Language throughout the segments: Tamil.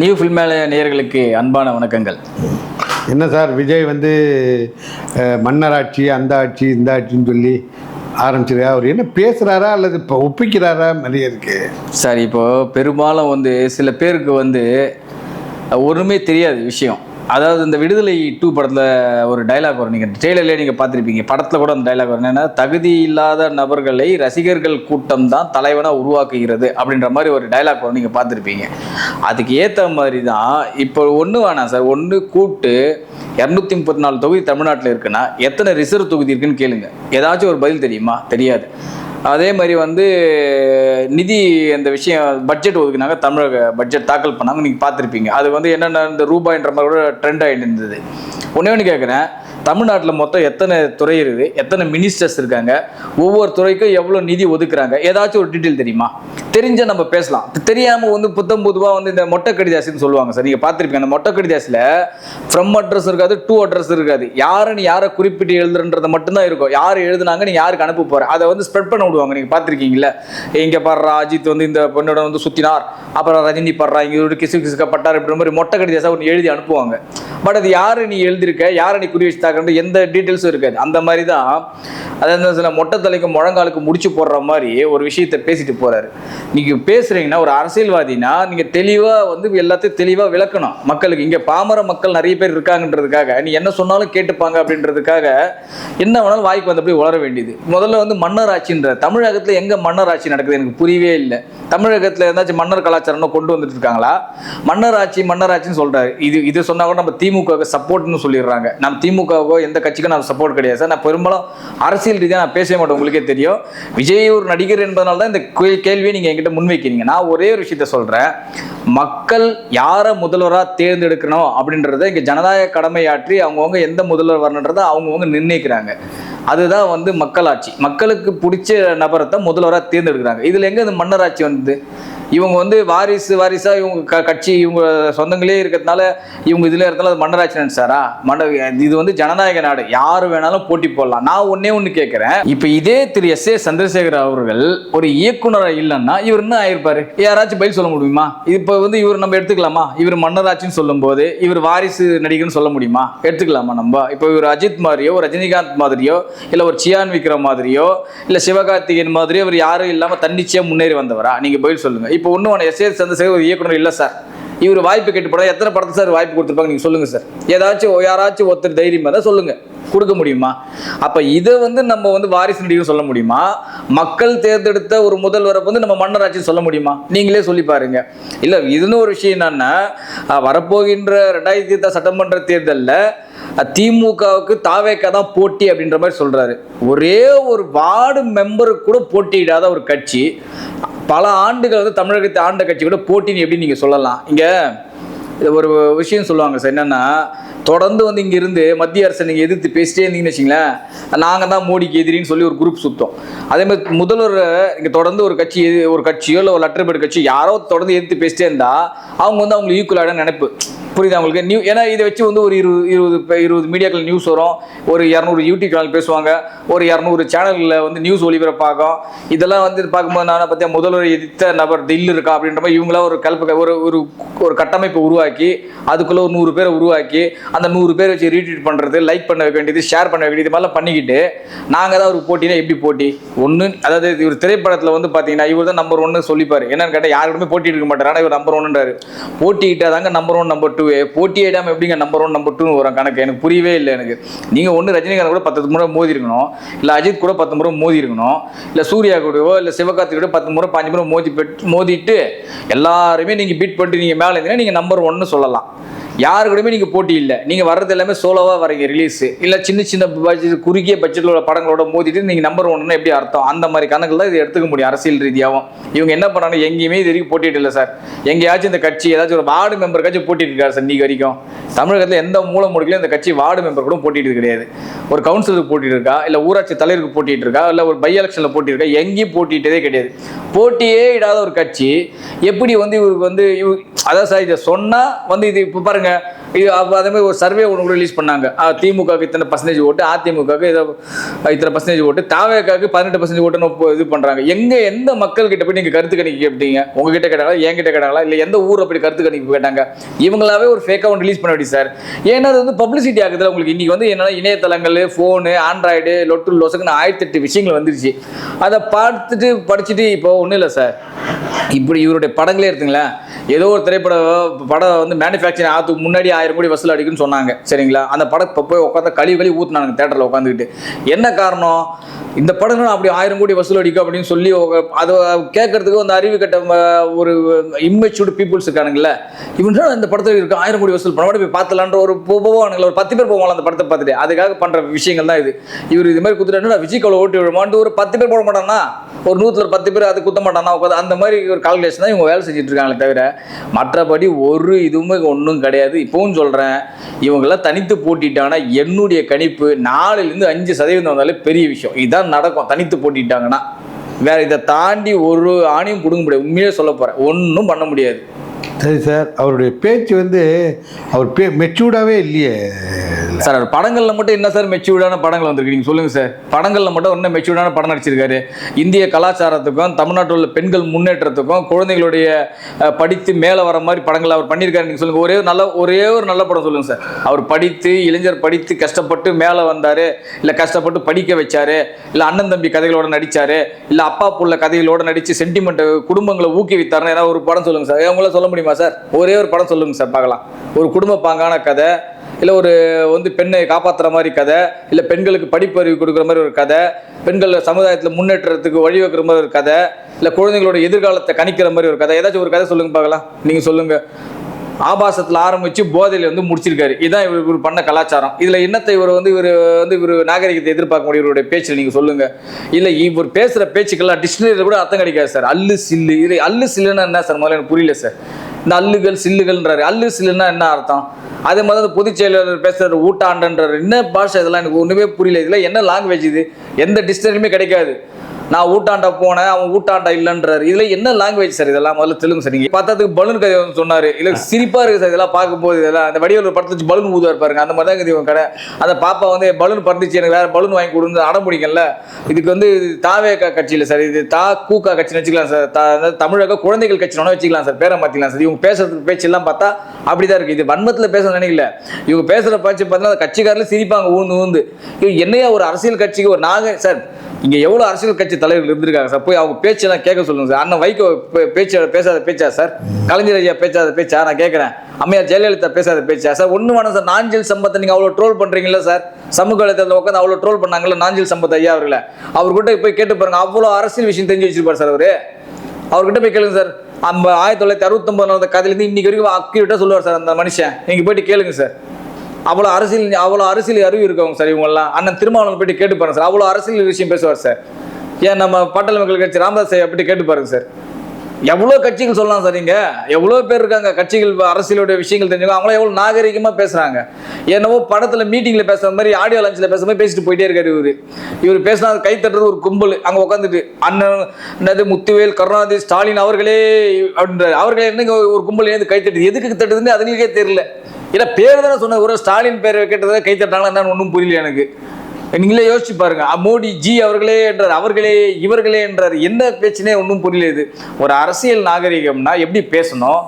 நியூ ஃபில்மேல நேயர்களுக்கு அன்பான வணக்கங்கள். என்ன சார் விஜய் வந்து மன்னராட்சி அந்த ஆட்சி இந்த ஆட்சின்னு சொல்லி ஆரம்பிச்சிருக்கா? அவர் என்ன பேசுகிறாரா அல்லது இப்போ ஒப்பிக்கிறாரா? மாதிரியே இருக்கு. சார் இப்போ பெரும்பாலும் வந்து சில பேருக்கு வந்து ஒன்றுமே தெரியாது விஷயம். அதாவது இந்த விடுதலை டூ படத்தில் ஒரு டைலாக் வரும். நீங்கள் ட்ரெய்லர்லேயே நீங்கள் பார்த்துருப்பீங்க. படத்தில் கூட அந்த டைலாக் வரும். என்னென்னா தகுதி இல்லாத நபர்களை ரசிகர்கள் கூட்டம் தான் தலைவனாக உருவாக்குகிறது அப்படின்ற மாதிரி ஒரு டைலாக் வரும். நீங்கள் பார்த்துருப்பீங்க. அதுக்கு ஏற்ற மாதிரி தான் இப்போ ஒன்று வேணாம் சார். ஒன்று கூட்டு இரநூத்தி முப்பத்தி நாலு தொகுதி தமிழ்நாட்டில் இருக்குன்னா எத்தனை ரிசர்வ் தொகுதி இருக்குன்னு கேளுங்க. ஏதாச்சும் ஒரு பதில் தெரியுமா? தெரியாது. அதே மாதிரி வந்து நிதி அந்த விஷயம் பட்ஜெட் ஒதுக்குனாங்க தமிழக பட்ஜெட் தாக்கல் பண்ணாங்க நீங்கள் பார்த்துருப்பீங்க. அது வந்து என்னென்ன இந்த ரூபாய்ன்ற மாதிரி கூட ட்ரெண்ட் ஆகிட்டு இருந்தது. ஒன்றே ஒன்று கேட்குறேன் தமிழ்நாட்டில் மொத்தம் எத்தனை துறை இருக்குது? எத்தனை மினிஸ்டர்ஸ் இருக்காங்க? ஒவ்வொரு துறைக்கும் எவ்வளோ நிதி ஒதுக்குறாங்க? ஏதாச்சும் ஒரு டீட்டெயில் தெரியுமா? தெரிஞ்ச நம்ம பேசலாம். தெரியாமல் வந்து புத்தம் பொதுவாக வந்து இந்த மொட்டை கடிதாசின்னு சொல்லுவாங்க சார். நீங்கள் பார்த்துருப்பீங்க அந்த மொட்டை கடிதாசில் ஃப்ரம் அட்ரஸ் இருக்காது டூ அட்ரஸ் இருக்காது. யாருன்னு யாரை குறிப்பிட்டு எழுதுறன்றது மட்டும்தான் இருக்கும். யார் எழுதுனாங்க நீங்கள் யாருக்கு அனுப்ப போகிற அதை வந்து ஸ்ப்ரெட் பண்ண விடுவாங்க. நீங்கள் பார்த்துருக்கீங்களா இங்கே பாடுறா அஜித் வந்து இந்த பொண்ணோட வந்து சுற்றினார் அப்புறம் ரஜினி பாடுறா இங்கே ஒரு கிசு கிசுக்கப்பட்டார் இப்படி மாதிரி மொட்டை கடிதாசை ஒன்று எழுதி அனுப்புவாங்க. பட் அது யாரு நீ எழுதியிருக்க? யாரை நீ குறி வச்சுட்டாக்கன்ற எந்த டீட்டெயில்ஸும் இருக்காது. அந்த மாதிரி தான் அதாவது சில மொட்டை தலைக்கு முழங்காலுக்கு முடிச்சு போடுற மாதிரி ஒரு விஷயத்தை பேசிட்டு போறாரு. நீங்க பேசுறீங்கன்னா ஒரு அரசியல்வாதினா நீங்க தெளிவா வந்து எல்லாத்தையும் தெளிவா விளக்கணும். மக்களுக்கு இங்க பாமர மக்கள் நிறைய பேர் இருக்காங்கன்றதுக்காக நீ என்ன சொன்னாலும் கேட்டுப்பாங்க அப்படின்றதுக்காக என்ன வேணாலும் வாய்க்கு வந்தபடி உளர வேண்டியது. முதல்ல வந்து மன்னர் ஆட்சின்ற தமிழகத்துல எங்க மன்னர் ஆட்சி நடக்குது எனக்கு புரியவே இல்லை. தமிழகத்துல ஏதாச்சும் மன்னர் கலாச்சாரம்னு கொண்டு வந்துட்டு இருக்காங்களா? மன்னர் ஆட்சி மன்னர் ஆட்சின்னு சொல்றாரு. இது இது சொன்னா கூட நம்ம திமுகவுக்கு சப்போர்ட்னு சொல்லிடுறாங்க. நம்ம திமுகவோ எந்த கட்சிக்கும் நான் சப்போர்ட் கிடையாது சார். நான் பெரும்பாலும் அரசியல் ரீதியாக நான் பேசவே மாட்டேன். உங்களுக்கே தெரியும். விஜய் ஒரு நடிகர் என்பதனால தான் இந்த கே- கேள்வியை நீங்கள் என்கிட்ட முன்வைக்கிறீங்க. நான் ஒரே ஒரு விஷயத்த சொல்கிறேன் மக்கள் யாரை முதல்வராக தேர்ந்தெடுக்கணும் அப்படின்றத இங்கே ஜனநாயக கடமையாற்றி அவங்கவுங்க எந்த முதல்வர் வரணுன்றதை அவங்கவுங்க நிர்ணயிக்கிறாங்க. அதுதான் வந்து மக்களாட்சி. மக்களுக்கு பிடிச்ச நபரை தான் முதல்வராக தேர்ந்தெடுக்கிறாங்க. இதில் எங்கே இந்த மன்னராட்சி வந்தது? இவங்க வந்து வாரிசு வாரிசாக இவங்க க கட்சி இவங்க சொந்தங்களே இருக்கிறதுனால இவங்க இதில் இருந்தாலும் அது மன்னராட்சி சாரா. மன்ன இது வந்து ஜனநாயக நாடு. யார் வேணாலும் போட்டி போடலாம். நான் ஒன்னே ஒன்று கேட்குறேன் இப்போ இதே திரு எஸ் ஏ சந்திரசேகர் அவர்கள் ஒரு இயக்குனர் இல்லைன்னா இவர் என்ன ஆயிருப்பாரு? யாராச்சும் பதில் சொல்ல முடியுமா? இப்போ வந்து இவர் நம்ம எடுத்துக்கலாமா? இவர் மன்னராட்சின்னு சொல்லும்போது இவர் வாரிசு நடிகர்னு சொல்ல முடியுமா? எடுத்துக்கலாமா நம்ம? இப்போ இவர் அஜித் மாதிரியோ ஒரு ரஜினிகாந்த் மாதிரியோ இல்லை ஒரு சியான் விக்ரம் மாதிரியோ இல்லை சிவகார்த்திகேயன் மாதிரியோ இவர் யாரும் இல்லாமல் தன்னிச்சையாக முன்னேறி வந்தவரா? நீங்கள் பதில் சொல்லுங்கள் இப்போ ஒன்றும் எஸ் ஏ சந்திரசேகர் ஒரு இயக்குனர் இல்லை சார் இவர் வாய்ப்பு கேட்டு போட எத்தனை படத்தை சார் வாய்ப்பு கொடுத்துருப்பாங்க நீங்கள் சொல்லுங்க சார் ஏதாச்சும் யாராச்சும் ஒருத்தர் தைரியமாக தான் சொல்லுங்க. கொடுக்க முடியுமா? அப்ப இதை வந்து நம்ம வந்து வாரிசு நடிகர் சொல்ல முடியுமா? மக்கள் தேர்ந்தெடுத்த ஒரு முதல்வரை வந்து நம்ம மன்னராட்சி சொல்ல முடியுமா? நீங்களே சொல்லி பாருங்க. இல்ல இதுன்னு ஒரு விஷயம் என்னன்னா வரப்போகின்ற ரெண்டாயிரத்தி இருபத்தி சட்டமன்ற தேர்தலில் திமுகவுக்கு தாவேக்கா தான் போட்டி அப்படின்ற மாதிரி சொல்றாரு. ஒரே ஒரு வார்டு மெம்பருக்கு கூட போட்டியிடாத ஒரு கட்சி பல ஆண்டுகள் வந்து தமிழகத்தை ஆண்ட கட்சி கூட போட்டின்னு எப்படி நீங்கள் சொல்லலாம்? இங்கே இது ஒரு விஷயம் சொல்லுவாங்க சார் என்னென்னா தொடர்ந்து வந்து இங்கே இருந்து மத்திய அரசை நீங்கள் எதிர்த்து பேசிட்டே இருந்தீங்கன்னு வச்சிங்களேன் நாங்கள் தான் மோடிக்கு எதிரின்னு சொல்லி ஒரு குரூப் சுத்தம். அதே மாதிரி முதல்வர் இங்கே தொடர்ந்து ஒரு கட்சி ஒரு கட்சியோ இல்லை ஒரு லெட்டர் பேர் கட்சி யாரோ தொடர்ந்து எதிர்த்து பேசிட்டே இருந்தால் அவங்க வந்து அவங்களுக்கு ஈக்குவலான நினைப்பு. புரியுதா உங்களுக்கு? நியூ ஏன்னா இதை வச்சு வந்து ஒரு இருபது இருபது இருபது மீடியாக்கள் நியூஸ் வரும். ஒரு இரநூறு யூடியூப் சேனல் பேசுவாங்க. ஒரு இரநூறு சேனலில் வந்து நியூஸ் ஒளிபரப்பாகும். இதெல்லாம் வந்து பார்க்கும்போது நான் பார்த்தா முதல்வர் எதிர்த்த நபர் தில் இருக்கா அப்படின்ற மாதிரி இவங்களாம் ஒரு கல்ப ஒரு ஒரு ஒரு கட்டமைப்பை உருவாக்கி அதுக்குள்ளே ஒரு நூறு பேரை உருவாக்கி அந்த நூறு பேர் வச்சு ரீட்வீட் பண்ணுறது லைக் பண்ண வைக்க வேண்டியது ஷேர் பண்ண வேண்டியது இது மாதிரிலாம் பண்ணிக்கிட்டு நாங்கள் தான் ஒரு போட்டினா எப்படி போட்டி? ஒன்று அதாவது இவர் திரைப்படத்தில் வந்து பார்த்தீங்கன்னா இவர் தான் நம்பர் ஒன்று சொல்லிப்பார். என்னன்னு கேட்டால் யாருக்குமே போட்டி எடுக்க மாட்டார். ஆனால் இவர் நம்பர் ஒன்றுன்றாரு தாங்க நம்பர் ஒன் நம்பர் டூ போட்டியிடாமல் எப்படிங்க நம்பர் ஒன் நம்பர் டூன்னு வரும் கணக்கு? எனக்கு புரியவே இல்லை எனக்கு. நீங்கள் ஒன்று ரஜினிகாந்த் கூட பத்து முறை மோதி இருக்கணும் இல்லை அஜித் கூட பத்து முறை மோதி இருக்கணும் இல்லை சூர்யா கூடவோ இல்லை சிவகார்த்தி கூட பத்து முறை பாஞ்சு முறை மோதி பெட் மோதிட்டு எல்லாருமே நீங்கள் பீட் பண்ணிட்டு நீங்கள் மேலே இருந்தீங்கன்னா நீங்கள் நம்பர் ஒன்னு சொல்லலாம். யாரு கூடயுமே நீங்கள் போட்டி இல்லை. நீங்கள் வர்றது எல்லாமே சோலோவாக வரீங்க ரிலீஸ் இல்லை சின்ன சின்ன budget, குறுகிய பட்ஜெட்டில் உள்ள படங்களோட மோதிட்டு நீங்கள் நம்பர் ஒன்னு எப்படி அர்த்தம்? அந்த மாதிரி கணக்கில் தான் இதை எடுத்துக்க முடியும் அரசியல் ரீதியாகவும் இவங்க என்ன பண்ணாங்க எங்கேயுமே இது வரைக்கும் போட்டிட்டு இல்லை சார். எங்கேயாச்சும் இந்த கட்சி ஏதாச்சும் ஒரு வார்டு மெம்பருக்காச்சும் போட்டிட்டு இருக்காரு சார் இன்னைக்கு வரைக்கும். தமிழகத்தில் எந்த மூலை முடுக்கிலும் இந்த கட்சி வார்டு மெம்பர் கூட போட்டிட்டு கிடையாது. ஒரு கவுன்சிலருக்கு போட்டிட்டு இருக்கா? இல்லை ஊராட்சி தலைவருக்கு போட்டிட்டு இருக்கா? இல்லை ஒரு பை எலெக்ஷனில் போட்டிருக்கா எங்கேயும் போட்டிட்டதே கிடையாது. போட்டியே இடாத ஒரு கட்சி எப்படி வந்து இவருக்கு வந்து இவ- அதான் சார் இதை சொன்னால் வந்து இது இப்போ பாருங்க இது அதே மாதிரி ஒரு சர்வே ஒன்று கூட ரிலீஸ் பண்ணாங்க. திமுக இத்தனை பர்சன்டேஜ் ஓட்டு அதிமுக ஏதோ இத்தனை பர்சன்டேஜ் ஓட்டு தாவேக்காக்கு பதினெட்டு பர்சன்டேஜ் ஓட்டுன்னு இது பண்ணுறாங்க எங்கே எந்த மக்கள் கிட்ட போய் நீங்கள் கருத்து கணிக்க கேட்டீங்க? உங்ககிட்ட கேட்டாங்களா? என்கிட்ட கேட்டாங்களா? இல்லை எந்த ஊர் அப்படி கருத்து கணிப்பு கேட்டாங்க? இவங்களாவே ஒரு ஃபேக்காக ஒன்று ரிலீஸ் பண்ண வேண்டிய சார் ஏன்னா அது வந்து பப்ளிசிட்டி ஆகுதுல உங்களுக்கு. இன்னைக்கு வந்து என்னன்னா இணையதளங்கள் ஃபோனு ஆண்ட்ராய்டு லொட்டு லொசக்குன்னு ஆயிரத்தி எட்டு விஷயங்கள் வந்துருச்சு. அதை பார்த்துட்டு படிச்சுட்டு இப்போ ஒன்றும் இல்லை சார் இப்படி இவருடைய படங்களே எடுத்துங்களேன். ஏதோ ஒரு திரைப்பட படம் வந்து மேனுஃபேக்சரிங் ஆத்து அதுக்கு முன்னாடி ஆயிரம் கோடி வசூல் அடிக்குன்னு சொன்னாங்க. சரிங்களா? அந்த படம் இப்போ போய் உட்காந்து கழுவி கழுவி ஊற்றினாங்க தேட்டரில் உட்காந்துக்கிட்டு என்ன காரணம்? இந்த படங்கள் அப்படி ஆயிரம் கோடி வசூல் அடிக்கும் அப்படின்னு சொல்லி அதை கேட்கறதுக்கு அந்த அறிவு கட்ட ஒரு இம்மெச்சூர்டு பீப்புள்ஸ் இருக்கானுங்களே இவன் இந்த படத்தில் இருக்க ஆயிரம் கோடி வசூல் பண்ண போய் பார்த்தலான்ற ஒரு போவானுங்களா ஒரு பத்து பேர் போவாங்க அந்த படத்தை பார்த்துட்டு? அதுக்காக பண்ற விஷயங்கள் தான் இது. இவர் இது மாதிரி குத்துட்டா விஜய் கவலை ஓட்டி விடுமான்ட்டு ஒரு பத்து பேர் போட மாட்டானா ஒரு நூற்றில் பத்து பேர் அது குத்த மாட்டானா? உட்காந்து அந்த மாதிரி ஒரு கால்குலேஷன் தான் இவங்க வேலை செஞ்சுட்டு இருக்காங்களே தவிர மற்றபடி ஒரு இதுவுமே ஒன்றும் கிடையாது. இப்பவும் சொல்றேன் இவங்கெல்லாம் தனித்து போட்டிட்டாங்கன்னா என்னுடைய கணிப்பு நாலுலேருந்து அஞ்சு சதவீதம் வந்தாலே பெரிய விஷயம். இதுதான் நடக்கும் தனித்து போட்டிட்டாங்கன்னா. வேற இதை தாண்டி ஒரு ஆணையும் கொடுக்க முடியாது. உண்மையிலே சொல்ல போறேன் ஒன்றும் பண்ண முடியாது. சரி சார் அவருடைய பேச்சு வந்து அவர் பே மெச்சூர்டாகவே இல்லையே. சார் அவர் படங்கள்ல மட்டும் என்ன சார் மெச்சூர்டான படங்கள் வந்திருக்கு? நீங்க சொல்லுங்க சார். படங்கள்ல மட்டும் என்ன மெச்சூர்டான படம் நடிச்சிருக்காரு? இந்திய கலாச்சாரத்துக்கும் தமிழ்நாட்டில் உள்ள பெண்கள் முன்னேற்றத்துக்கும் குழந்தைகளுடைய படித்து மேலே வர மாதிரி படங்கள் அவர் பண்ணியிருக்காரு. நீங்க சொல்லுங்க ஒரே ஒரு நல்ல ஒரே ஒரு நல்ல படம் சொல்லுங்க சார். அவர் படித்து இளைஞர் படித்து கஷ்டப்பட்டு மேலே வந்தாரு இல்லை கஷ்டப்பட்டு படிக்க வச்சாரு இல்லை அண்ணன் தம்பி கதைகளோட நடிச்சாரு இல்லை அப்பா புள்ள கதைகளோட நடிச்சு சென்டிமெண்ட் குடும்பங்களை ஊக்குவித்தாருன்னு ஏதாவது ஒரு படம் சொல்லுங்க சார். உங்களால சொல்ல முடியுமா சார்? ஒரே ஒரு படம் சொல்லுங்க சார் பார்க்கலாம். ஒரு குடும்ப பாங்கான கதை இல்லை ஒரு வந்து பெண்ணை காப்பாற்றுற மாதிரி கதை இல்லை பெண்களுக்கு படிப்பறிவு கொடுக்குற மாதிரி ஒரு கதை பெண்கள் சமுதாயத்தில் முன்னேற்றத்துக்கு வழிவகுக்கிற மாதிரி ஒரு கதை இல்லை குழந்தைங்களோட எதிர்காலத்தை கணிக்கிற மாதிரி ஒரு கதை. ஏதாச்சும் ஒரு கதை சொல்லுங்க பார்க்கலாம். நீங்கள் சொல்லுங்க. ஆபாசத்தில் ஆரம்பிச்சு போதையில் வந்து முடிச்சிருக்காரு. இதுதான் இவர் இவர் பண்ண கலாச்சாரம். இதில் என்னத்தை இவர் வந்து இவர் வந்து இவர் நாகரிகத்தை எதிர்பார்க்க முடியும்? இவருடைய பேச்சில் நீங்கள் சொல்லுங்க. இல்லை இவர் பேசுகிற பேச்சுக்கெல்லாம் டிக்ஷனரியில் கூட அர்த்தம் கிடைக்காது சார். அல்லு சில்லு. இது அல்லு சில்லுன்னா என்ன சார்? முதல்ல எனக்கு புரியல சார். இந்த அல்லுகள் சில்லுகள்ன்றாரு. அல்லு சில்லுன்னா என்ன அர்த்தம்? அதே மாதிரி அந்த பொதுச் செயலாளர் பேசுறாரு ஊட்டாண்டன்றாரு. என்ன பாஷை இதெல்லாம் எனக்கு ஒன்றுமே புரியல. இதில் என்ன லாங்குவேஜ் இது? எந்த டிக்ஷனரியுமே கிடைக்காது. நான் ஊட்டாண்ட போனேன் அவன் ஊட்டாண்டா இல்லைன்றாரு. இதுல என்ன லாங்குவேஜ் சார் இதெல்லாம் முதல்ல தெலுங்கு சார் நீங்க பார்த்ததுக்கு பலூன் கதை வந்து சொன்னாரு. இல்ல சிரிப்பா இருக்கு சார் இதெல்லாம் பார்க்கும்போது இதெல்லாம் அந்த வடிவில் ஒரு வச்சு பலூன் ஊதுவா இருப்பாருங்க அந்த மாதிரி தான் இருக்குது இவன் கடை. அந்த பாப்பா வந்து பலூன் பறந்துச்சு எனக்கு வேற பலூன் வாங்கி கொடுந்து அடம் பிடிக்கல இதுக்கு வந்து தாவேக்கா கட்சியில் சார் இது தா கூக்கா கட்சின்னு வச்சுக்கலாம் சார் தா- தமிழக குழந்தைகள் கட்சி வேணா வச்சுக்கலாம் சார் பேரை மாத்திக்கலாம் சார் இவங்க பேசுறது பேச்செல்லாம் பார்த்தா அப்படிதான் இருக்கு. இது வன்மத்தில் பேச நினைக்கல. இவங்க பேசுற பேச்சு பார்த்தீங்கன்னா அந்த கட்சிக்காரில் சிரிப்பாங்க ஊந்து ஊந்து. இவங்க என்னையா ஒரு அரசியல் கட்சிக்கு ஒரு நாக சார் இங்கே எவ்வளோ அரசியல் கட்சி தலைவர்கள் இருந்திருக்காங்க சார்? போய் அவங்க பேச்செல்லாம் கேட்க சொல்லுங்க சார். அண்ணன் வைகோ பேச்சு பேசாத பேச்சா சார்? கலைஞர் ஐயா பேசாத பேச்சா? நான் கேட்குறேன். அம்மையார் ஜெயலலிதா பேசாத பேச்சா சார்? ஒன்று வேணாம் சார். நாஞ்சில் சம்பத்தை நீங்கள் அவ்வளோ ட்ரோல் பண்ணுறீங்களா சார்? சமூக வலைதளத்தில் உட்காந்து அவ்வளோ ட்ரோல் பண்ணாங்களா நாஞ்சில் சம்பத் ஐயா அவர்களை? அவர்கிட்ட போய் கேட்டு பாருங்க. அவ்வளோ அரசியல் விஷயம் தெரிஞ்சு வச்சிருப்பார் சார் அவரு. அவர்கிட்ட போய் கேளுங்க சார். நம்ம ஆயிரத்தி தொள்ளாயிரத்தி அறுபத்தொம்பது நடந்த கதையிலேருந்து இன்னைக்கு வரைக்கும் அக்யூரேட்டாக சொல்லுவார் சார் அந்த மனுஷன். நீங்கள் போயிட்டு கேளுங்க சார். அவ்வளோ அரசியல் அவ்வளோ அரசியல் அறிவு இருக்கவங்க சார் இவங்கெல்லாம். அண்ணன் திருமாவளவன் போயிட்டு கேட்டு பாருங்க சார். அவ்வளோ அரசியல் விஷயம் பேசுவார் சார். ஏன் நம்ம பாட்டாளி மக்கள் கட்சி ராமதாஸ் ஐயா போயிட்டு கேட்டு பாருங்க சார். எவ்வளோ கட்சிகள் சொல்லலாம் சார் எவ்வளோ பேர் இருக்காங்க? கட்சிகள் அரசியலுடைய விஷயங்கள் தெரிஞ்சவங்க அவங்களாம் எவ்வளோ நாகரிகமாக பேசுகிறாங்க என்னவோ படத்தில் மீட்டிங்கில் பேசுகிற மாதிரி ஆடியோ லஞ்சில் பேசுகிற மாதிரி பேசிட்டு போயிட்டே இருக்காரு இவர். இவர் பேசினா கை தட்டுறது ஒரு கும்பல். அங்கே உட்காந்துட்டு அண்ணன் என்னது முத்துவேல் கருணாநிதி ஸ்டாலின் அவர்களே அப்படின்ற அவர்களே என்னங்க ஒரு கும்பல் ஏந்து கை தட்டுது? எதுக்கு தட்டுதுன்னு அதுங்களுக்கே தெரியல. இல்லை பேர் தானே சொன்ன ஒரு ஸ்டாலின் பேர் கேட்டதை கை தட்டாங்களா என்னன்னு ஒன்றும் புரியல எனக்கு. நீங்களே யோசிச்சு பாருங்க. மோடி ஜி அவர்களே என்றார் அவர்களே இவர்களே என்றார். என்ன பேச்சுனே ஒன்றும் புரியல இது. ஒரு அரசியல் நாகரிகம்னா எப்படி பேசணும்?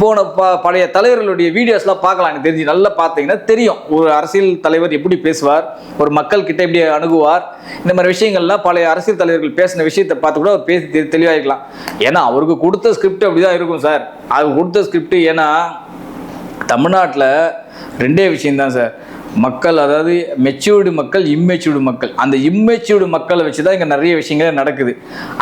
போன ப பழைய தலைவர்களுடைய வீடியோஸ்லாம் பார்க்கலாம். எனக்கு தெரிஞ்சு நல்லா பார்த்தீங்கன்னா தெரியும். ஒரு அரசியல் தலைவர் எப்படி பேசுவார்? ஒரு மக்கள் கிட்ட எப்படி அணுகுவார்? இந்த மாதிரி விஷயங்கள்லாம் பழைய அரசியல் தலைவர்கள் பேசின விஷயத்தை பார்த்து கூட அவர் பேசி தெளிவாகிக்கலாம் ஏன்னா அவருக்கு கொடுத்த ஸ்கிரிப்ட் அப்படிதான் இருக்கும் சார். அவர் கொடுத்த ஸ்கிரிப்ட் ஏன்னா தமிழ்நாட்டில் ரெண்டே விஷயம்தான் சார். மக்கள் அதாவது மெச்சூர்டு மக்கள் இம்மெச்சூர்டு மக்கள். அந்த இம்மெச்சூர்டு மக்களை வச்சு தான் இங்கே நிறைய விஷயங்களே நடக்குது.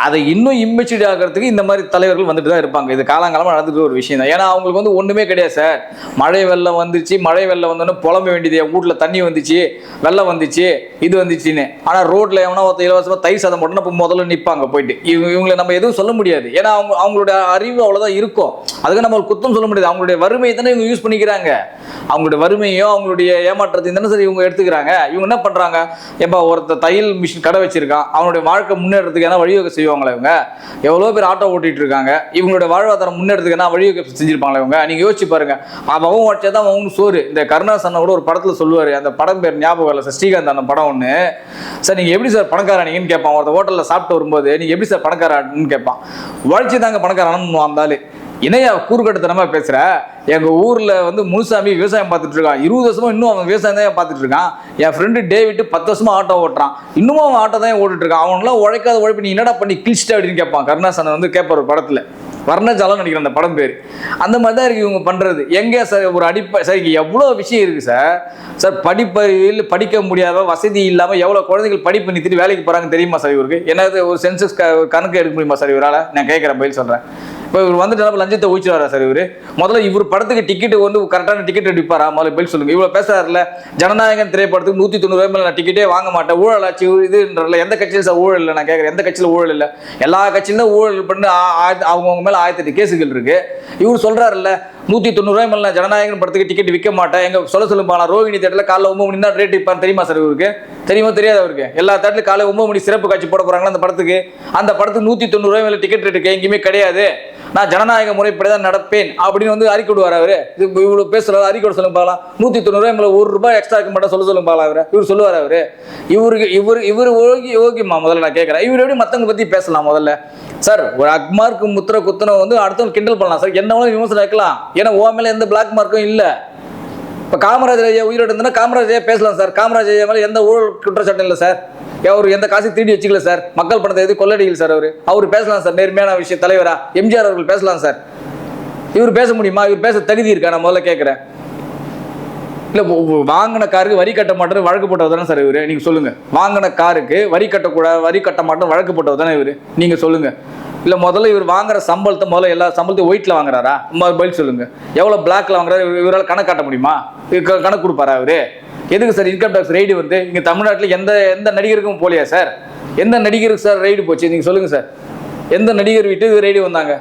அதை இன்னும் இம்மெச்சூர்டு ஆகிறதுக்கு இந்த மாதிரி தலைவர்கள் வந்துட்டு தான் இருப்பாங்க. இது காலங்காலமாக நடந்துட்டு ஒரு விஷயம் தான். ஏன்னா அவங்களுக்கு வந்து ஒன்றுமே கிடையாது சார். மழை வெள்ளம் வந்துச்சு மழை வெள்ளம் வந்தோன்னே புலம்ப வேண்டியது. என் வீட்டில் தண்ணி வந்துச்சு வெள்ளம் வந்துச்சு இது வந்துச்சுன்னு. ஆனால் ரோட்டில் எவனா ஒருத்த இலவசமாக தயிர் சாதம் போட்டோன்னா இப்போ முதல்ல நிற்பாங்க போயிட்டு. இவங்க இவங்களை நம்ம எதுவும் சொல்ல முடியாது. ஏன்னா அவங்க அவங்களுடைய அறிவு அவ்வளோதான் இருக்கும். அதுக்கு நம்ம குத்தம் சொல்ல முடியாது. அவங்களுடைய வறுமையை தானே இவங்க யூஸ் பண்ணிக்கிறாங்க. அவங்களுடைய வறுமையோ அவங்களுடைய ஏமாற்ற மாற்றத்தையும் தானே சரி இவங்க எடுத்துக்கிறாங்க. இவங்க என்ன பண்றாங்க? எப்போ ஒருத்த தையல் மிஷின் கடை வச்சிருக்கான். அவனுடைய வாழ்க்கை முன்னேறதுக்கு என்ன வழிவகை செய்வாங்களா இவங்க? எவ்வளோ பேர் ஆட்டோ ஓட்டிட்டு இருக்காங்க இவங்களுடைய வாழ்வாதாரம் முன்னேறதுக்கு என்ன வழிவகை செஞ்சிருப்பாங்களா இவங்க? நீங்க யோசிச்சு பாருங்க. அவன் உழைச்சா தான் அவன் சோறு. இந்த கருணாஸ் கூட ஒரு படத்தில் சொல்லுவார். அந்த படம் பேர் ஞாபகம் இல்லை சார் ஸ்ரீகாந்த் அந்த படம் ஒன்று சார் நீங்க எப்படி சார் பணக்காரனீங்கன்னு கேட்பான். ஒருத்த ஹோட்டலில் சாப்பிட்டு வரும்போது நீங்க எப்படி சார் பணக்காரன்னு கேட்பான். உழைச்சி தாங்க பணக்காரன்னு வந்தாலே இணையா கூறுகட்டுத்தனமா பேசுற? எங்க ஊர்ல வந்து முனுசாமி விவசாயம் பார்த்துட்டு இருக்கான். இருபது வருஷமா இன்னும் அவன் விவசாயம் தான் பார்த்துட்டு இருக்கான். என் ஃப்ரெண்டு டேவிட் பத்து வருஷமா ஆட்டோ ஓட்டுறான். இன்னமும் அவன் ஆட்டோ தான் ஓட்டிட்டு இருக்கான். அவனெல்லாம் உழைக்காத உழைப்பு நீ என்னடா பண்ணி கிழிச்சிட்ட அப்படின்னு கேட்பான். கருணாசன் வந்து கேட்பார் ஒரு படத்துல. வர்ணஜாலம் நினைக்கிறேன் அந்த படம் பேர். அந்த மாதிரி தான் இருக்கு இவங்க பண்றது. எங்க சார் ஒரு அடிப்ப சார் எவ்வளோ விஷயம் இருக்கு சார்? சார் படிப்பறிவில் படிக்க முடியாத வசதி இல்லாமல் எவ்வளோ குழந்தைகள் படிப்பு நிறுத்திட்டு வேலைக்கு போறாங்க தெரியுமா சார் இவருக்கு? என்னது ஒரு சென்சஸ் கணக்கு எடுக்க முடியுமா சார் இவரால்? நான் கேட்குறேன் பதில் சொல்றேன். இப்போ இவர் வந்துட்டு லஞ்சத்தை ஊச்சி சார் இவரு? முதல்ல இவர் படத்துக்கு டிக்கெட் வந்து கரெக்டான டிக்கெட் அடிப்பாரா முதல்ல பதில் சொல்லுங்க. இவ்வளோ பேசுறாருல ஜனநாயகன் திரைப்படத்துக்கு நூற்றி தொண்ணூறு ரூபாய் நான் டிக்கெட்டே வாங்க மாட்டேன். ஊழலாச்சு இதுன்றல எந்த கட்சியில் சார் ஊழல் இல்லை? நான் கேட்குறேன். எந்த கட்சியில் ஊழல் இல்லை? எல்லா கட்சியிலும் ஊழல் பண்ணி அவங்கவுங்க ஆயிரத்தி- ஆயிரத்தி எட்டு கேஸுகள் இருக்கு. இவர் சொல்றாருல்ல நூற்றி தொண்ணூறு மேலே ஜனநாயகம் ஜனநாயகன் படத்துக்கு டிக்கெட் விற்க மாட்டேன். எங்கள் சொல்ல சொல்லுமா ரோஹிணி தேட்டரில் காலைல ஒம்பது மணி தான் ரேட் விற்பான் தெரியுமா சார் இவருக்கு? தெரியுமா தெரியாது அவருக்கு? எல்லா தேட்டரில் காலை ஒம்பது மணி சிறப்பு காட்சி போட போகிறாங்களா அந்த படத்துக்கு? அந்த படத்துக்கு நூற்றி தொண்ணூறு மேலே டிக்கெட் ரேட்டு எங்கேயுமே கிடையாது. நான் ஜனநாயக முறைப்படி தான் நடப்பேன் அப்படின்னு வந்து அறிக்கை விடுவார் அவரு. இது இவ்வளோ பேசுறாரு அறிக்கை விட சொல்லுங்க பார்க்கலாம் நூற்றி தொண்ணூறு எங்களை ஒரு ரூபாய் எக்ஸ்ட்ரா இருக்க மாட்டேன் சொல்ல சொல்லுங்க பார்க்கலாம் அவர். இவர் சொல்லுவார் அவர். இவருக்கு இவர் இவர் ஓகி ஓகேம்மா முதல்ல நான் கேட்கறேன் இவர் எப்படி மற்றவங்க பற்றி பேசலாம் முதல்ல? சார் ஒரு அக்மார்க்கு முத்திர குத்தனை வந்து அடுத்தவங்க கிண்டல் பண்ணலாம். சார் என்ன வேணாலும் விமர்சனம் வைக்கலாம். ஏன்னா ஓ மேலே எந்த பிளாக் மார்க்கும் இல்லை. இப்போ காமராஜர் ஐயா உயிரோடு இருந்ததுன்னா காமராஜர் ஐயா பேசலாம் சார். காமராஜர் ஐயா மேலே எந்த ஊழல் குற்றச்சாட்டும் இல்லை சார். அவர் எந்த காசு திருடி வச்சுக்கல சார். மக்கள் பணத்தை எது கொள்ளடிக்கல சார் அவர். அவர் பேசலாம் சார். நேர்மையான விஷயம் தலைவரா. எம்ஜிஆர் அவர்கள் பேசலாம் சார். இவர் பேச முடியுமா? இவர் பேச தகுதி இருக்கா? நான் முதல்ல கேட்குறேன் இல்லை வாங்கின காருக்கு வரி கட்ட மாட்டேன்னு வழக்கு போட்டவர் தானே சார் இவர்? நீங்கள் சொல்லுங்கள் வாங்கின காருக்கு வரி கட்டக்கூடாது வரி கட்ட மாட்டேன்னு வழக்கு போட்டவர் தானே இவர்? நீங்கள் சொல்லுங்கள் இல்லை முதல்ல இவர் வாங்குற சம்பளத்தை முதல்ல எல்லா சம்பளத்தையும் ஒயிட்டில் வாங்குறாரா? பதில் சொல்லுங்க. எவ்வளோ பிளாக்ல வாங்குறாரு? இவரால் கணக்கு காட்ட முடியுமா? கணக்கு கொடுப்பாரா அவரு? எதுக்கு சார் இன்கம் டேக்ஸ் ரைடு வந்து? இங்கே தமிழ்நாட்டில் எந்த எந்த நடிகருக்கும் போலியா சார் எந்த நடிகருக்கு சார் ரைடு போச்சு? நீங்கள் சொல்லுங்க சார் எந்த நடிகர் வீட்டு ரைடு வந்தாங்க?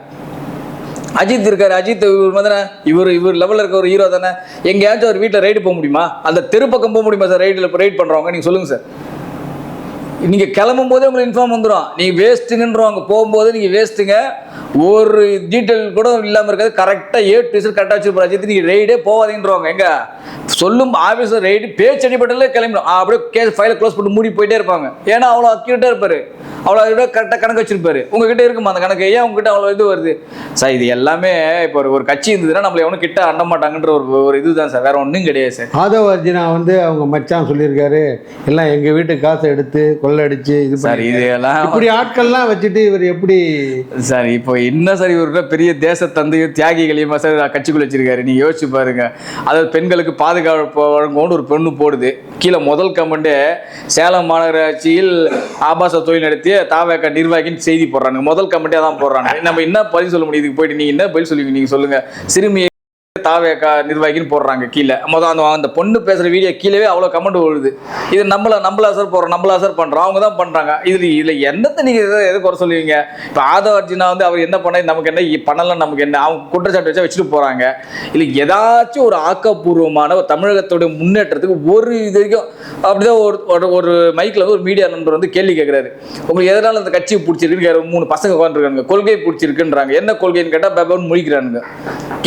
அஜித் இருக்காரு. அஜித் இவர் வந்து இவர் இவர் லெவலில் இருக்க ஒரு ஹீரோ தானே? எங்கேயாச்சும் ஒரு வீட்டில் ரைடு போக முடியுமா? அந்த தெரு பக்கம் போக முடியுமா சார் ரைடில் ரைட் பண்ணுறவங்க நீங்கள் சொல்லுங்கள் சார் நீங்கள் கிளம்பும் போதே உங்களுக்கு இன்ஃபார்ம் வந்துடும் நீங்கள் வேஸ்ட்டுங்கன்றவங்க போகும்போது நீங்கள் வேஸ்ட்டுங்க ஒரு டீட்டெயில் கூட இல்லாமல் இருக்காது கரெக்டாக ஏ டு கரெக்டாக வச்சுருப்பாரு அஜித். நீங்கள் ரைடே போகாதீங்கன்றவங்க. எங்கே? சொல்லும் ஆஃபீஸர் ரைடு பேச்சு அடிப்படையில் கிளம்பிடும். அப்படியே கேஸ் ஃபைலை க்ளோஸ் பண்ணி மூடி போயிட்டே இருப்பாங்க. ஏன்னா அவ்வளோ அக்யூரேட்டாக இருப்பார். அவ்வளோ இதோட கரெக்டாக கணக்கு வச்சிருப்பாரு. உங்ககிட்ட இருக்குமா அந்த கணக்கு? ஏன் உங்ககிட்ட அவ்வளோ இது வருது? சார் இது எல்லாமே இப்போ ஒரு ஒரு கட்சி இருந்ததுன்னா நம்மளை எவனும் கிட்ட அண்ட மாட்டாங்கன்ற ஒரு ஒரு இதுதான் சார். வேற ஒன்றும் கிடையாது சார். ஆதவ அர்ஜுனா வந்து அவங்க மச்சான் சொல்லியிருக்காரு. எல்லாம் எங்க வீட்டு காசை எடுத்து கொள்ளடிச்சு இது சார் பண்ணி இதெல்லாம் இப்படி ஆட்கள்லாம் வச்சுட்டு இவர் எப்படி சார் இப்போ என்ன சார் இவர்கிட்ட பெரிய தேச தந்தையும் தியாகிகளையுமா சார் கட்சிக்குள்ள வச்சிருக்காரு? நீங்க யோசிச்சு பாருங்க. அதாவது பெண்களுக்கு பாதுகாப்பு வழங்கும்னு ஒரு பெண்ணு போடுது. கீழே முதல் கமெண்ட்டு சேலம் மாநகராட்சியில் ஆபாச தொழில் நடத்திய தாவேக்க நிர்வாகின்னு செய்தி போடுறாங்க முதல் கமெண்ட்டே தான் போடுறாங்க நம்ம என்ன பதில் சொல்ல முடியும்? இதுக்கு போயிட்டு நீங்க என்ன பதில் சொல்லுவீங்க? நீங்க சொல்லுங்க. சிறுமியை தாவேக்கா நிர்வாகின்னு போடுறாங்க கீழே. மொதல் அந்த அந்த பொண்ணு பேசுகிற வீடியோ கீழே அவ்வளோ கமெண்ட் விழுது இது நம்மள நம்மள அசர் போடுறோம் நம்மள அசர் பண்ணுறோம் அவங்க தான் பண்ணுறாங்க இதில் இதில் என்னத்தை நீங்கள் எதை எது குறை சொல்லுவீங்க? இப்போ ஆதவ அர்ஜுனா வந்து அவர் என்ன பண்ண நமக்கு என்ன பண்ணலாம் நமக்கு என்ன? அவங்க குற்றச்சாட்டு வச்சா வச்சுட்டு போகிறாங்க இல்லை ஏதாச்சும் ஒரு ஆக்கப்பூர்வமான ஒரு தமிழகத்தோட முன்னேற்றத்துக்கு ஒரு இது வரைக்கும் அப்படிதான் ஒரு ஒரு ஒரு மைக்கில் வந்து ஒரு மீடியா நண்பர் வந்து கேள்வி கேட்குறாரு உங்களுக்கு எதனால் அந்த கட்சி பிடிச்சிருக்குன்னு மூணு பசங்க உட்காந்துருக்காங்க கொள்கை பிடிச்சிருக்குன்றாங்க. என்ன கொள்கைன்னு கேட்டால் பேபான்னு முழிக்கிறானுங்க.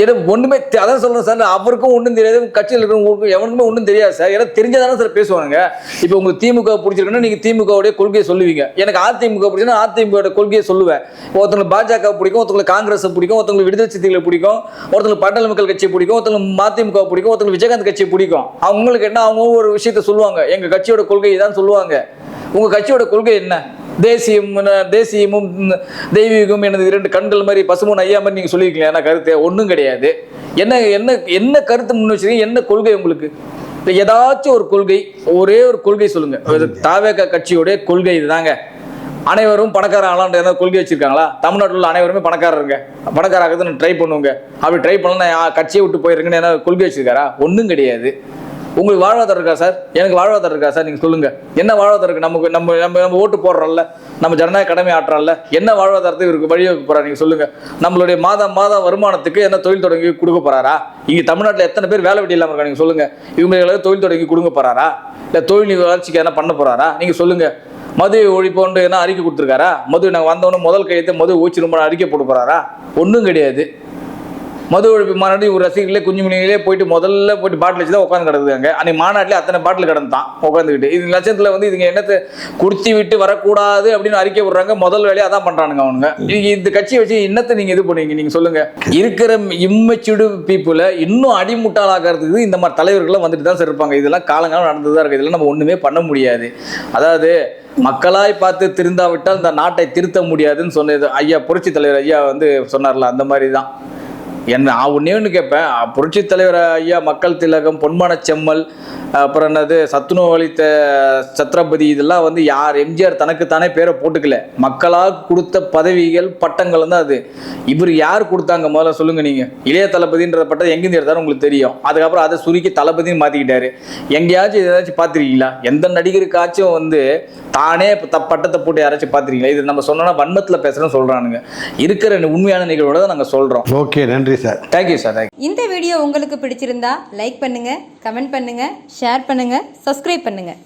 ஏதோ ஒன்றுமே அதான் சொல்கிறேன் சார் அவருக்கும் ஒன்றும் தெரியாது கட்சியில் இருக்கிறவங்களுக்கு எவனுக்குமே ஒன்றும் தெரியாது சார். ஏன்னா தெரிஞ்சதானே சார் பேசுவாங்க இப்போ உங்களுக்கு திமுக பிடிச்சிருக்குன்னா நீங்கள் திமுகவுடைய கொள்கையை சொல்லுவீங்க. எனக்கு அதிமுக பிடிச்சுன்னா அதிமுக கொள்கையை சொல்லுவேன். ஒருத்தங்களுக்கு பாஜக பிடிக்கும் ஒருத்தங்களுக்கு காங்கிரஸ் பிடிக்கும் ஒருத்தங்களுக்கு விடுதலை சித்திகளை பிடிக்கும் ஒருத்தங்களுக்கு பாட்டாளி மக்கள் கட்சி பிடிக்கும் ஒருத்தங்களுக்கு மதிமுக பிடிக்கும் ஒருத்தங்களுக்கு விஜயகாந்த் கட்சி பிடிக்கும். அவங்களுக்கு என்ன அவங்க ஒரு விஷயத்த சொல்லுவாங்க. எங்கள் கட்சியோட கொள்கை தான் சொல்லுவாங்க. உங்கள் கட்சியோட கொள்கை என்ன? தேசியம் தேசியமும் தெய்வீகம் தெய்வீகமும் எனது இரண்டு கண்கள் மாதிரி பசுமன் ஐயா மாதிரி நீங்கள் சொல்லியிருக்கீங்க என்ன கருத்து ஒன்றும் கிடையாது. என்ன என்ன என்ன கருத்து முன் வச்சிருக்கீங்க? என்ன கொள்கை உங்களுக்கு? ஏதாச்சும் ஒரு கொள்கை ஒரே ஒரு கொள்கை சொல்லுங்க. தாவேக கட்சியோடைய கொள்கை இதுதாங்க. அனைவரும் பணக்கார ஆளான்ற ஏதாவது கொள்கை வச்சிருக்காங்களா? தமிழ்நாட்டில் உள்ள அனைவருமே பணக்காரருங்க. பணக்காராகிறது ட்ரை பண்ணுவோங்க. அப்படி ட்ரை பண்ணலாம் கட்சியை விட்டு போயிருங்கன்னு ஏதாவது கொள்கை வச்சிருக்காரா? ஒன்றும் கிடையாது. உங்களுக்கு வாழ்வாதாரம் இருக்கா சார்? எனக்கு வாழ்வாதாரம் இருக்கா சார்? நீங்கள் சொல்லுங்கள் என்ன வாழ்வாதாரம் நமக்கு நம்ம நம்ம நம்ம ஓட்டு போடுறோம்ல. நம்ம ஜனநாயக கடமை ஆட்டுறோம்ல என்ன வாழ்வாதாரத்தை இவருக்கு வழிவகுக்க போகிறார் நீங்கள் சொல்லுங்கள் நம்மளுடைய மாதம் மாதம் வருமானத்துக்கு என்ன தொழில் தொடங்கி கொடுக்க போகிறாரா இங்கே தமிழ்நாட்டில் எத்தனை பேர் வேலை வெட்டி இல்லாமல் இருக்கா நீங்கள் சொல்லுங்கள் இவங்களுக்கு தொழில் தொடங்கி கொடுக்க போகிறாரா இல்லை தொழில் வளர்ச்சிக்கு என்ன பண்ண போகிறாரா நீங்கள் சொல்லுங்கள் மது ஒழிப்போன்று என்ன அறிக்கை கொடுத்துருக்காரா? மது நாங்கள் வந்தவொடனே முதல் கையத்தை மது ஊச்சி ரொம்ப அறிக்கை போட்டு போகிறாரா ஒன்றும் கிடையாது. மது ஒழிப்பு மாநாடு ஒரு ரசிகர்களே குஞ்சு போயிட்டு முதல்ல போயிட்டு பாட்டில் வச்சு தான் உட்காந்து கிடக்குதுங்க அன்னைக்கு மாநாட்டிலே அத்தனை பாட்டில் கிடந்தான் உட்காந்துக்கிட்டு இது லட்சத்தில் வந்து இதுங்க என்னத்தை குடிச்சி விட்டு வரக்கூடாது அப்படின்னு அறிக்கை விடுறாங்க. முதல் வேலையை அதான் பண்ணுறானுங்க அவனுங்க. நீங்கள் இந்த கட்சியை வச்சு என்னத்தை நீங்கள் இது பண்ணுவீங்க? நீங்கள் சொல்லுங்கள் இருக்கிற இம்மெச்சூர்டு பீப்புளை இன்னும் அடிமுட்டாளாகிறதுக்கு இந்த மாதிரி தலைவர்கள்லாம் வந்துட்டு தான் சார் இருப்பாங்க. இதெல்லாம் காலங்காலம் நடந்து தான் இருக்குது இதெல்லாம் நம்ம ஒன்றுமே பண்ண முடியாது. அதாவது மக்களாய் பார்த்து திருந்தாவிட்டால் இந்த நாட்டை திருத்த முடியாதுன்னு சொன்னது ஐயா புரட்சி தலைவர் ஐயா வந்து சொன்னார்ல அந்த மாதிரி தான். என்ன நான் ஒன்று கேட்பேன் புரட்சி தலைவர் ஐயா மக்கள் திலகம் பொன்மான செம்மல் அப்புறம் என்னது சத்துணவு அளித்த சத்ரபதி இதெல்லாம் வந்து யார்? எம்ஜிஆர் தனக்குத்தானே பேரை போட்டுக்கல. மக்களால் கொடுத்த பதவிகள் பட்டங்கள் தான் அது. இவர் யார் கொடுத்தாங்க? முதல்ல சொல்லுங்க நீங்க. இளைய தளபதின்ற பட்டம் எங்கேருந்து எடுத்தாலும் உங்களுக்கு தெரியும். அதுக்கப்புறம் அதை சுருக்கி தளபதின்னு மாத்திக்கிட்டாரு. எங்கேயாச்சும் ஏதாச்சும் பார்த்துருக்கீங்களா? எந்த நடிகருக்காச்சும் வந்து தானே இப்ப த- பட்டத்தை போட்டு யாராச்சும் பார்த்துருக்கீங்களா? இது நம்ம சொன்னோம்னா வன்மத்தில் பேசுகிறோன்னு சொல்கிறானுங்க இருக்கிற உண்மையான நிகழ்வோட தான் நாங்கள் சொல்கிறோம் ஓகே நன்றி sir. Thank you sir thank you இந்த வீடியோ உங்களுக்கு பிடிச்சிருந்தா லைக் பண்ணுங்க கமெண்ட் பண்ணுங்க ஷேர் பண்ணுங்கள் சப்ஸ்கிரைப் பண்ணுங்கள்